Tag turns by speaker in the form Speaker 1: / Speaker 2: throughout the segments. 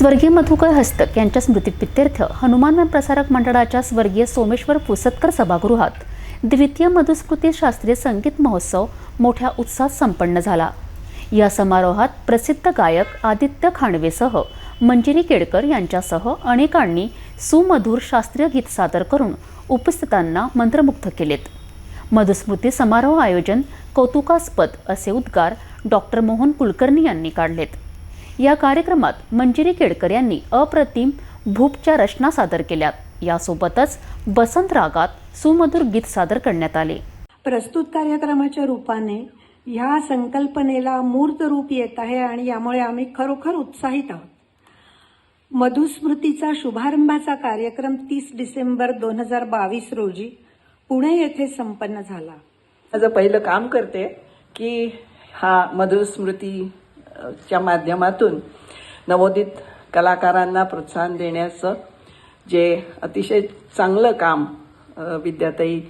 Speaker 1: स्वर्गीय मधुकर हस्तक यांच्या स्मृतिप्रित्यर्थ हनुमान प्रसारक मंडळाच्या स्वर्गीय सोमेश्वर पुसतकर सभागृहात द्वितीय मधुस्मृती शास्त्रीय संगीत महोत्सव मोठ्या उत्साहात संपन्न झाला. या समारोहात प्रसिद्ध गायक आदित्य खांडवेसह मंजिरी केडकर यांच्यासह अनेकांनी सुमधुर शास्त्रीय गीत सादर करून उपस्थितांना मंत्रमुग्ध केलेत. मधुस्मृती समारोह आयोजन कौतुकास्पद असे उद्गार डॉक्टर मोहन कुलकर्णी यांनी काढलेत. या कार्यक्रमात मंजिरी केडकर यांनी अप्रतिम भूपच्या रचना सादर केल्यात. यासोबतच बसंत रागात सुमधुर गीत सादर करण्यात आले.
Speaker 2: प्रस्तुत कार्यक्रमाच्या रूपाने ह्या संकल्पनेला मूर्त रूप येत आहे आणि यामुळे आम्ही खरोखर उत्साहित आहोत. मधुस्मृतीचा शुभारंभाचा कार्यक्रम तीस डिसेंबर दोन हजार बावीस रोजी पुणे येथे संपन्न झाला.
Speaker 3: माझं पहिलं काम करते की हा च्या माध्यमातून नवोदित कलाकारांना प्रोत्साहन देण्याचं जे अतिशय चांगलं काम विद्याताई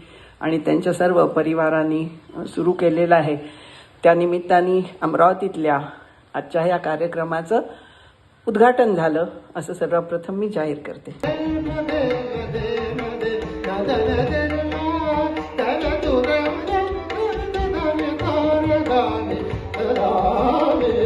Speaker 3: आणि त्यांच्या सर्व परिवारांनी सुरू केलेलं आहे. त्यानिमित्ताने अमरावतीतल्या आजच्या या कार्यक्रमाचं उद्घाटन झालं असं सर्वप्रथम मी जाहीर करते.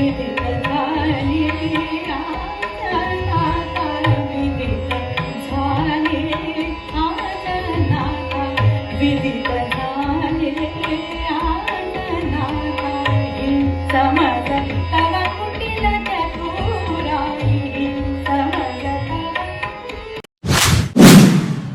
Speaker 4: You.